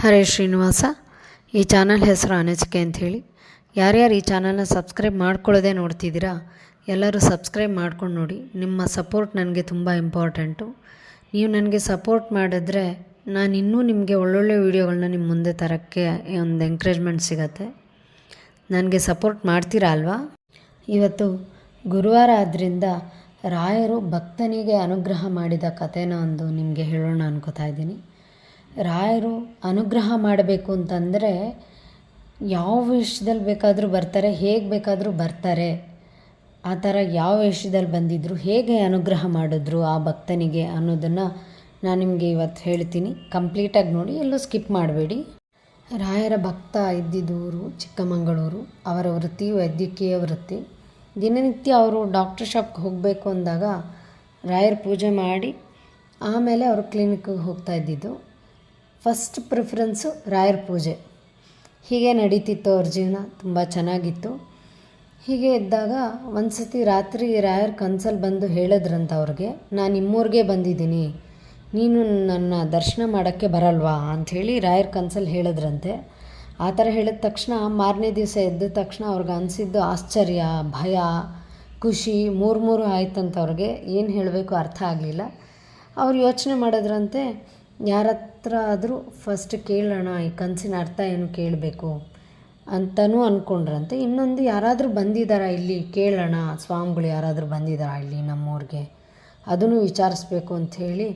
ಹರೇ ಶ್ರೀನಿವಾಸ. ಈ ಚಾನಲ್ ಹೆಸರು ಅನಚಿಕೆ ಅಂಥೇಳಿ. ಯಾರ್ಯಾರು ಈ ಚಾನಲ್ನ ಸಬ್ಸ್ಕ್ರೈಬ್ ಮಾಡ್ಕೊಳ್ಳೋದೇ ನೋಡ್ತಿದ್ದೀರಾ, ಎಲ್ಲರೂ ಸಬ್ಸ್ಕ್ರೈಬ್ ಮಾಡ್ಕೊಂಡು ನೋಡಿ. ನಿಮ್ಮ ಸಪೋರ್ಟ್ ನನಗೆ ತುಂಬ ಇಂಪಾರ್ಟೆಂಟು. ನೀವು ನನಗೆ ಸಪೋರ್ಟ್ ಮಾಡಿದ್ರೆ ನಾನು ಇನ್ನೂ ನಿಮಗೆ ಒಳ್ಳೊಳ್ಳೆ ವೀಡಿಯೋಗಳನ್ನ ನಿಮ್ಮ ಮುಂದೆ ತರೋಕ್ಕೆ ಒಂದು ಎಂಕರೇಜ್ಮೆಂಟ್ ಸಿಗತ್ತೆ. ನನಗೆ ಸಪೋರ್ಟ್ ಮಾಡ್ತೀರಾ ಅಲ್ವಾ? ಇವತ್ತು ಗುರುವಾರ ಆದ್ದರಿಂದ ರಾಯರು ಭಕ್ತನಿಗೆ ಅನುಗ್ರಹ ಮಾಡಿದ ಕಥೆನ ಒಂದು ನಿಮಗೆ ಹೇಳೋಣ ಅನ್ಕೋತಾ ಇದ್ದೀನಿ. ರಾಯರು ಅನುಗ್ರಹ ಮಾಡಬೇಕು ಅಂತಂದರೆ ಯಾವ ವಿಷಯದಲ್ಲಿ ಬೇಕಾದರೂ ಬರ್ತಾರೆ, ಹೇಗೆ ಬೇಕಾದರೂ ಬರ್ತಾರೆ. ಆ ಥರ ಯಾವ ವಿಷಯದಲ್ಲಿ ಬಂದಿದ್ದರು ಹೇಗೆ ಅನುಗ್ರಹ ಮಾಡಿದ್ರು ಆ ಭಕ್ತನಿಗೆ ಅನ್ನೋದನ್ನು ನಾನು ನಿಮಗೆ ಇವತ್ತು ಹೇಳ್ತೀನಿ. ಕಂಪ್ಲೀಟಾಗಿ ನೋಡಿ, ಎಲ್ಲೂ ಸ್ಕಿಪ್ ಮಾಡಬೇಡಿ. ರಾಯರ ಭಕ್ತ ಇದ್ದಿದ್ದೂರು, ಚಿಕ್ಕಮಗಳೂರು ಅವರ ವೃತ್ತಿ ವೈದ್ಯಕೀಯ ವೃತ್ತಿ. ದಿನನಿತ್ಯ ಅವರು ಡಾಕ್ಟರ್ ಶಾಪ್ಗೆ ಹೋಗಬೇಕು ಅಂದಾಗ ರಾಯರ ಪೂಜೆ ಮಾಡಿ, ಆಮೇಲೆ ಅವರು ಕ್ಲಿನಿಕ್ಗೆ ಹೋಗ್ತಾ ಇದ್ದಿದ್ದು. ಫಸ್ಟ್ ಪ್ರಿಫರೆನ್ಸು ರಾಯರ ಪೂಜೆ. ಹೀಗೆ ನಡೀತಿತ್ತು ಅವ್ರ ಜೀವನ, ತುಂಬ ಚೆನ್ನಾಗಿತ್ತು. ಹೀಗೆ ಇದ್ದಾಗ ಒಂದು ಸತಿ ರಾತ್ರಿ ರಾಯರ್ ಕನ್ಸಲ್ಲಿ ಬಂದು ಹೇಳಿದ್ರಂತ ಅವ್ರಿಗೆ, ನಾನು ನಿಮ್ಮೂರಿಗೆ ಬಂದಿದ್ದೀನಿ. ನೀನು ನನ್ನ ದರ್ಶನ ಮಾಡೋಕ್ಕೆ ಬರಲ್ವಾ? ಅಂಥೇಳಿ ರಾಯರ್ ಕನ್ಸಲ್ಲಿ ಹೇಳಿದ್ರಂತೆ. ಆ ಥರ ಹೇಳಿದ ತಕ್ಷಣ ಮಾರನೇ ದಿವಸ ಎದ್ದ ತಕ್ಷಣ ಅವ್ರಿಗೆ ಅನಿಸಿದ್ದು ಆಶ್ಚರ್ಯ, ಭಯ, ಖುಷಿ, ಮೂರು ಮೂರು ಆಯ್ತಂತ ಅವ್ರಿಗೆ. ಏನು ಹೇಳಬೇಕು ಅರ್ಥ ಆಗಲಿಲ್ಲ. ಅವ್ರು ಯೋಚನೆ ಮಾಡಿದ್ರಂತೆ ಯಾರ ಹತ್ರ ಆದರೂ ಫಸ್ಟ್ ಕೇಳೋಣ, ಈ ಕನಸಿನ ಅರ್ಥ ಏನು ಕೇಳಬೇಕು ಅಂತಲೂ ಅಂದ್ಕೊಂಡ್ರಂತೆ ಇನ್ನೊಂದು ಯಾರಾದರೂ ಬಂದಿದ್ದಾರಾ ಇಲ್ಲಿ, ಕೇಳೋಣ, ಸ್ವಾಮಿಗಳು ಯಾರಾದರೂ ಬಂದಿದ್ದಾರಾ ಇಲ್ಲಿ ನಮ್ಮೂರಿಗೆ? ಅದನ್ನು ವಿಚಾರಿಸ್ಬೇಕು ಅಂಥೇಳಿ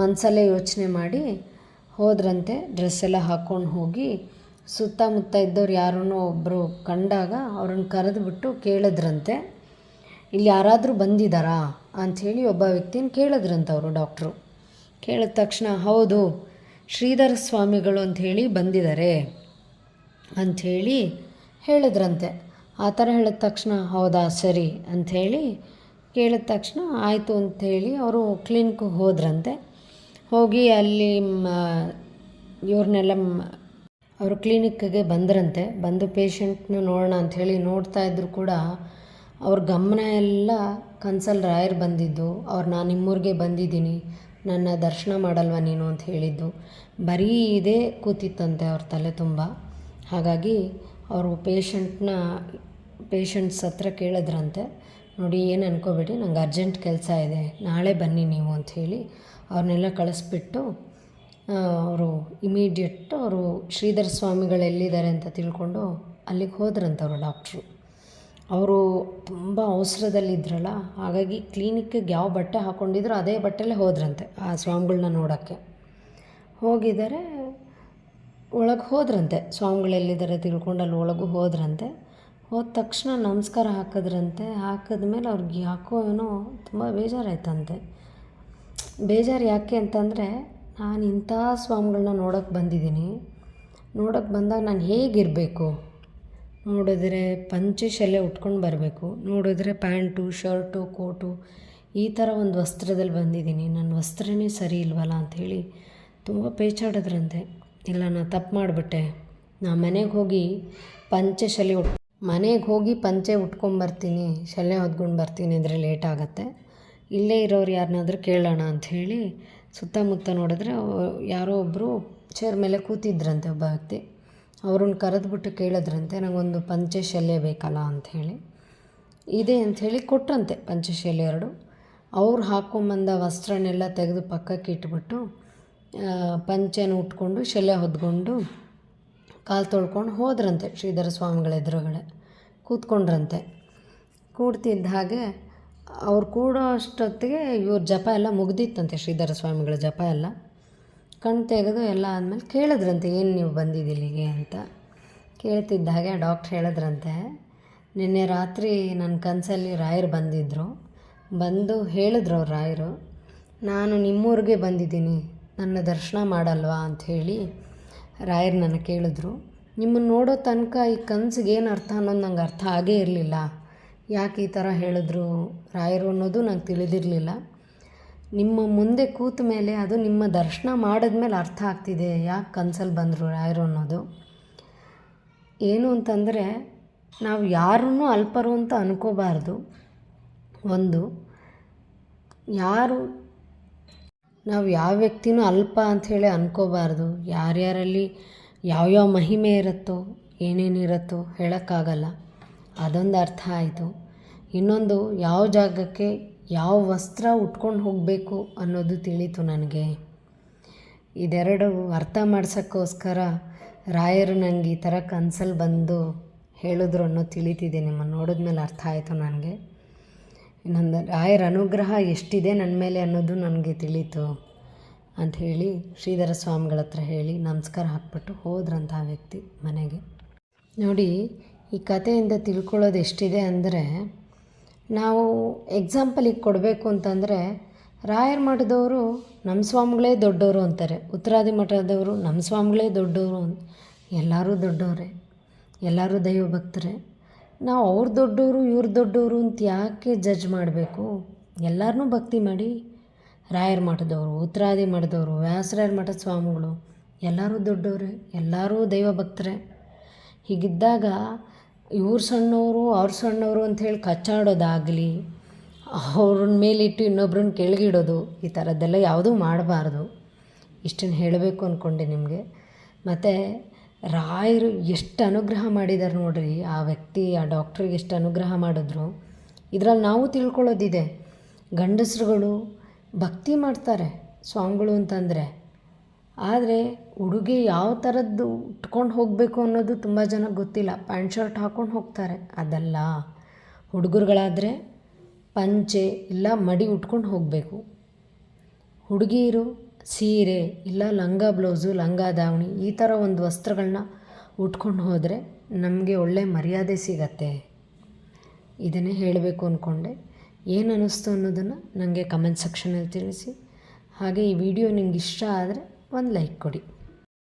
ಮನಸಲ್ಲೇ ಯೋಚನೆ ಮಾಡಿ ಹೋದ್ರಂತೆ ಡ್ರೆಸ್ ಎಲ್ಲ ಹಾಕ್ಕೊಂಡು ಹೋಗಿ ಸುತ್ತಮುತ್ತ ಇದ್ದವ್ರು ಯಾರನ್ನೋ ಒಬ್ಬರು ಕಂಡಾಗ ಅವ್ರನ್ನ ಕರೆದುಬಿಟ್ಟು ಕೇಳಿದ್ರಂತೆ. ಇಲ್ಲಿ ಯಾರಾದರೂ ಬಂದಿದ್ದಾರಾ ಅಂಥೇಳಿ ಒಬ್ಬ ವ್ಯಕ್ತಿನ ಕೇಳಿದ್ರಂತೆ ಅವರು ಡಾಕ್ಟ್ರು ಕೇಳಿದ ತಕ್ಷಣ, ಹೌದು ಶ್ರೀಧರ ಸ್ವಾಮಿಗಳು ಅಂಥೇಳಿ ಬಂದಿದ್ದಾರೆ ಅಂಥೇಳಿ ಹೇಳಿದ್ರಂತೆ. ಆ ಥರ ಹೇಳಿದ ತಕ್ಷಣ ಹೌದಾ, ಸರಿ ಅಂಥೇಳಿ ಕೇಳಿದ ತಕ್ಷಣ ಆಯಿತು ಅಂಥೇಳಿ ಅವರು ಕ್ಲಿನಿಕ್ಗೆ ಹೋದ್ರಂತೆ. ಹೋಗಿ ಅಲ್ಲಿ ಇವ್ರನ್ನೆಲ್ಲ ಅವರು ಕ್ಲಿನಿಕ್ಗೆ ಬಂದ್ರಂತೆ. ಬಂದು ಪೇಷಂಟ್ನ ನೋಡೋಣ ಅಂಥೇಳಿ ನೋಡ್ತಾ ಇದ್ರು ಕೂಡ ಅವ್ರ ಗಮನ ಎಲ್ಲ ಕನ್ಸಲ್ ರಾಯರ್ ಬಂದಿದ್ದು, ಅವ್ರು ನಾನು ನಿಮ್ಮೂರಿಗೆ ಬಂದಿದ್ದೀನಿ ನನ್ನ ದರ್ಶನ ಮಾಡಲ್ವ ನೀನು ಅಂತ ಹೇಳಿದ್ದು. ಬರೀ ಇದೇ ಕೂತಿತ್ತಂತೆ ಅವ್ರ ತಲೆ ತುಂಬ. ಹಾಗಾಗಿ ಅವರು ಪೇಷಂಟ್ನ, ಪೇಷಂಟ್ಸ್ ಹತ್ರ ಕೇಳಿದ್ರಂತೆ. ನೋಡಿ, ಏನು ಅನ್ಕೋಬೇಡಿ, ನಂಗೆ ಅರ್ಜೆಂಟ್ ಕೆಲಸ ಇದೆ. ನಾಳೆ ಬನ್ನಿ ನೀವು ಅಂತ ಹೇಳಿ ಅವ್ರನ್ನೆಲ್ಲ ಕಳಿಸ್ಬಿಟ್ಟು ಅವರು ಇಮಿಡಿಯೇಟ್ ಅವರು ಶ್ರೀಧರ ಸ್ವಾಮಿಗಳು ಎಲ್ಲಿದ್ದಾರೆ ಅಂತ ತಿಳ್ಕೊಂಡು ಅಲ್ಲಿಗೆ ಹೋದ್ರಂತೆ ಅವರು ಡಾಕ್ಟ್ರು. ಅವರು ತುಂಬ ಅವಸರದಲ್ಲಿದ್ರಲ್ಲ, ಹಾಗಾಗಿ ಕ್ಲಿನಿಕ್ಕಿಗೆ ಯಾವ ಬಟ್ಟೆ ಹಾಕ್ಕೊಂಡಿದ್ರು ಅದೇ ಬಟ್ಟೆಲೇ ಹೋದ್ರಂತೆ ಆ ಸ್ವಾಮಿಗಳನ್ನ ನೋಡೋಕ್ಕೆ. ಹೋಗಿದ್ದಾರೆ ಒಳಗೆ ಹೋದ್ರಂತೆ. ಸ್ವಾಮಿಗಳು ಎಲ್ಲಿದ್ದಾರೆ ತಿಳ್ಕೊಂಡು ಅಲ್ಲಿ ಒಳಗೂ ಹೋದ್ರಂತೆ. ಹೋದ ತಕ್ಷಣ ನಮಸ್ಕಾರ ಹಾಕಿದ್ರಂತೆ. ಹಾಕಿದ್ಮೇಲೆ ಅವ್ರಿಗೆ ಯಾಕೋ ಏನೋ ತುಂಬ ಬೇಜಾರಾಯ್ತಂತೆ. ಬೇಜಾರು ಯಾಕೆ ಅಂತಂದರೆ, ನಾನು ಇಂಥ ಸ್ವಾಮಿಗಳನ್ನ ನೋಡೋಕ್ಕೆ ಬಂದಿದ್ದೀನಿ. ನೋಡೋಕ್ಕೆ ಬಂದಾಗ ನಾನು ಹೇಗಿರಬೇಕು? ನೋಡಿದ್ರೆ ಪಂಚೆ ಶಲ್ಯ ಉಟ್ಕೊಂಡು ಬರಬೇಕು. ನೋಡಿದ್ರೆ ಪ್ಯಾಂಟು, ಶರ್ಟು, ಕೋಟು, ಈ ಥರ ಒಂದು ವಸ್ತ್ರದಲ್ಲಿ ಬಂದಿದ್ದೀನಿ. ನನ್ನ ವಸ್ತ್ರನೇ ಸರಿ ಇಲ್ವಲ್ಲ ಅಂಥೇಳಿ ತುಂಬ ಪೇಚಾಡಿದ್ರಂತೆ. ಇಲ್ಲ, ನಾನು ತಪ್ಪು ಮಾಡಿಬಿಟ್ಟೆ. ನಾ ಮನೆಗೆ ಹೋಗಿ ಪಂಚೆ ಶಲ್ಯ ಉಟ್, ಮನೆಗೆ ಹೋಗಿ ಪಂಚೆ ಉಟ್ಕೊಂಬರ್ತೀನಿ ಶಲ್ಯ ಹೊದ್ಕೊಂಡು ಬರ್ತೀನಿ ಅಂದರೆ ಲೇಟ್ ಆಗುತ್ತೆ. ಇಲ್ಲೇ ಇರೋರು ಯಾರನ್ನಾದ್ರೂ ಕೇಳೋಣ ಅಂಥೇಳಿ ಸುತ್ತಮುತ್ತ ನೋಡಿದ್ರೆ ಯಾರೋ ಒಬ್ಬರು ಚೇರ್ ಮೇಲೆ ಕೂತಿದ್ರಂತೆ ಒಬ್ಬ ವ್ಯಕ್ತಿ. ಅವ್ರನ್ನ ಕರೆದ್ಬಿಟ್ಟು ಕೇಳಿದ್ರಂತೆ ನನಗೊಂದು ಪಂಚಶಲ್ಯ ಬೇಕಲ್ಲ ಅಂಥೇಳಿ ಇದೆ ಅಂಥೇಳಿ ಕೊಟ್ರಂತೆ ಪಂಚಶಲ್ಯ ಎರಡು. ಅವ್ರು ಹಾಕ್ಕೊಂಬಂದ ವಸ್ತ್ರನೆಲ್ಲ ತೆಗೆದು ಪಕ್ಕಕ್ಕೆ ಇಟ್ಬಿಟ್ಟು ಪಂಚೆನ ಉಟ್ಕೊಂಡು, ಶಲ್ಯ ಹೊದ್ಕೊಂಡು, ಕಾಲು ತೊಳ್ಕೊಂಡು ಹೋದ್ರಂತೆ ಶ್ರೀಧರ ಸ್ವಾಮಿಗಳ ಎದುರುಗಡೆ. ಕೂತ್ಕೊಂಡ್ರಂತೆ. ಕೂಡ್ತಿದ್ದ ಹಾಗೆ ಅವ್ರು ಕೂಡೋ ಅಷ್ಟೊತ್ತಿಗೆ ಇವ್ರ ಜಪ ಎಲ್ಲ ಮುಗ್ದಿತ್ತಂತೆ ಶ್ರೀಧರ ಸ್ವಾಮಿಗಳ ಜಪ ಎಲ್ಲ. ಕಣ್ ತೆಗೆದು ಎಲ್ಲ ಆದಮೇಲೆ ಕೇಳಿದ್ರಂತೆ, ಏನು ನೀವು ಬಂದಿದ್ದಿಲ್ಲಿಗೆ ಅಂತ ಕೇಳ್ತಿದ್ದ ಹಾಗೆ ಡಾಕ್ಟ್ರ್ ಹೇಳಿದ್ರಂತೆ, ನಿನ್ನೆ ರಾತ್ರಿ ನನ್ನ ಕನಸಲ್ಲಿ ರಾಯರು ಬಂದಿದ್ದರು ಬಂದು ಹೇಳಿದ್ರು ಅವ್ರು ರಾಯರು, ನಾನು ನಿಮ್ಮೂರಿಗೆ ಬಂದಿದ್ದೀನಿ, ನನ್ನ ದರ್ಶನ ಮಾಡಲ್ವಾ? ಅಂಥೇಳಿ ರಾಯರು ನನ್ನ ಕೇಳಿದ್ರು ನಿಮ್ಮನ್ನು ನೋಡೋ ತನಕ ಈ ಕನ್ಸಿಗೆ ಏನು ಅರ್ಥ ಅನ್ನೋದು ನಂಗೆ ಅರ್ಥ ಆಗೇ ಇರಲಿಲ್ಲ. ಯಾಕೆ ಈ ಥರ ಹೇಳಿದ್ರು ರಾಯರು ಅನ್ನೋದು ನಂಗೆ ತಿಳಿದಿರಲಿಲ್ಲ. ನಿಮ್ಮ ಮುಂದೆ ಕೂತ ಮೇಲೆ ಅದು ನಿಮ್ಮ ದರ್ಶನ ಮಾಡಿದ್ಮೇಲೆ ಅರ್ಥ ಆಗ್ತಿದೆ, ಯಾಕೆ ಕನ್ಸಲ್ಲಿ ಬಂದರು ರಾಯರು ಅನ್ನೋದು. ಏನು ಅಂತಂದರೆ, ನಾವು ಯಾರನ್ನೂ ಅಲ್ಪರು ಅಂತ ಅನ್ಕೋಬಾರ್ದು. ಒಂದು, ಯಾರು, ನಾವು ಯಾವ ವ್ಯಕ್ತಿನೂ ಅಲ್ಪ ಅಂಥೇಳಿ ಅನ್ಕೋಬಾರ್ದು. ಯಾರ್ಯಾರಲ್ಲಿ ಯಾವ್ಯಾವ ಮಹಿಮೆ ಇರುತ್ತೋ ಏನೇನಿರುತ್ತೋ ಹೇಳೋಕ್ಕಾಗಲ್ಲ. ಅದೊಂದು ಅರ್ಥ ಆಯಿತು. ಇನ್ನೊಂದು, ಯಾವ ಜಾಗಕ್ಕೆ ಯಾವ ವಸ್ತ್ರ ಉಟ್ಕೊಂಡು ಹೋಗಬೇಕು ಅನ್ನೋದು ತಿಳಿತು ನನಗೆ. ಇದೆರಡು ಅರ್ಥ ಮಾಡ್ಸೋಕ್ಕೋಸ್ಕರ ರಾಯರು ನನಗೆ ಈ ಥರ ಕನ್ಸಲ್ಲಿ ಬಂದು ಹೇಳಿದ್ರು ಅನ್ನೋ ತಿಳಿತಿದೆ. ನೋಡಿದ ಮೇಲೆ ಅರ್ಥ ಆಯಿತು ನನಗೆ. ಇನ್ನೊಂದು, ರಾಯರ ಅನುಗ್ರಹ ಎಷ್ಟಿದೆ ನನ್ನ ಮೇಲೆ ಅನ್ನೋದು ನನಗೆ ತಿಳಿತು ಹೇಳಿ ಶ್ರೀಧರ ಸ್ವಾಮಿಗಳ ಹತ್ರ ಹೇಳಿ ನಮಸ್ಕಾರ ಹಾಕ್ಬಿಟ್ಟು ಹೋದ್ರಂಥ ವ್ಯಕ್ತಿ ಮನೆಗೆ. ನೋಡಿ, ಈ ಕಥೆಯಿಂದ ತಿಳ್ಕೊಳ್ಳೋದು ಎಷ್ಟಿದೆ ಅಂದರೆ ನಾವು ಎಕ್ಸಾಂಪಲಿಗೆ ಕೊಡಬೇಕು ಅಂತಂದರೆ, ರಾಯರ ಮಠದವರು ನಮ್ಮ ಸ್ವಾಮಿಗಳೇ ದೊಡ್ಡವರು ಅಂತಾರೆ. ಉತ್ತರಾದಿ ಮಠದವರು ನಮ್ಮ ಸ್ವಾಮಿಗಳೇ ದೊಡ್ಡವರು ಅಂತ, ಎಲ್ಲರೂ ದೊಡ್ಡವರೇ, ಎಲ್ಲರೂ ದೈವ ಭಕ್ತರೇ ನಾವು ಅವ್ರು ದೊಡ್ಡವರು, ಇವ್ರು ದೊಡ್ಡವರು ಅಂತ ಯಾಕೆ ಜಡ್ಜ್ ಮಾಡಬೇಕು? ಎಲ್ಲರನ್ನೂ ಭಕ್ತಿ ಮಾಡಿ ರಾಯರ ಮಠದವರು, ಉತ್ತರಾದಿ ಮಠದವರು, ವ್ಯಾಸರಾಯರ ಮಠದ ಸ್ವಾಮಿಗಳು, ಎಲ್ಲರೂ ದೊಡ್ಡವರೇ, ಎಲ್ಲರೂ ದೈವ ಭಕ್ತರೇ ಹೀಗಿದ್ದಾಗ ಇವ್ರು ಸಣ್ಣವರು, ಅವ್ರು ಸಣ್ಣವರು ಅಂಥೇಳಿ ಕಚ್ಚಾಡೋದಾಗಲಿ ಅವ್ರನ್ನ ಮೇಲಿಟ್ಟು ಇನ್ನೊಬ್ರನ್ನ ಕೆಳಗಿಡೋದು, ಈ ಥರದ್ದೆಲ್ಲ ಯಾವುದೂ ಮಾಡಬಾರ್ದು. ಇಷ್ಟನ್ನು ಹೇಳಬೇಕು ಅಂದ್ಕೊಂಡೆ ನಿಮಗೆ. ಮತ್ತು ರಾಯರು ಎಷ್ಟು ಅನುಗ್ರಹ ಮಾಡಿದ್ದಾರೆ ನೋಡ್ರಿ. ಆ ವ್ಯಕ್ತಿ, ಆ ಡಾಕ್ಟ್ರಿಗೆ ಎಷ್ಟು ಅನುಗ್ರಹ ಮಾಡಿದ್ರು. ಇದರಲ್ಲಿ ನಾವು ತಿಳ್ಕೊಳ್ಳೋದಿದೆ. ಗಂಡಸರುಗಳು ಭಕ್ತಿ ಮಾಡ್ತಾರೆ, ಸ್ವಾಮಿಗಳು ಅಂತಂದರೆ. ಆದರೆ ಉಡುಗೆ ಯಾವ ಥರದ್ದು ಉಟ್ಕೊಂಡು ಹೋಗಬೇಕು ಅನ್ನೋದು ತುಂಬ ಜನಕ್ಕೆ ಗೊತ್ತಿಲ್ಲ. ಪ್ಯಾಂಟ್ ಶರ್ಟ್ ಹಾಕ್ಕೊಂಡು ಹೋಗ್ತಾರೆ. ಅದಲ್ಲ. ಹುಡುಗರುಗಳಾದರೆ ಪಂಚೆ ಇಲ್ಲ ಮಡಿ ಉಟ್ಕೊಂಡು ಹೋಗಬೇಕು. ಹುಡುಗಿಯರು ಸೀರೆ ಇಲ್ಲ ಲಂಗ ಬ್ಲೌಸು, ಲಂಗ ದಾವಣಿ ಈ ಥರ ಒಂದು ವಸ್ತ್ರಗಳನ್ನ ಉಟ್ಕೊಂಡು ಹೋದರೆ ನಮಗೆ ಒಳ್ಳೆ ಮರ್ಯಾದೆ ಸಿಗತ್ತೆ. ಇದನ್ನೇ ಹೇಳಬೇಕು ಅಂದ್ಕೊಂಡೆ ಏನು ಅನ್ನಿಸ್ತು ಅನ್ನೋದನ್ನು ನನಗೆ ಕಮೆಂಟ್ ಸೆಕ್ಷನಲ್ಲಿ ತಿಳಿಸಿ. ಹಾಗೆ ಈ ವಿಡಿಯೋ ನಿಮ್ಗೆ ಇಷ್ಟ ಆದರೆ ಒಂದು ಲೈಕ್ ಕೊಡಿ.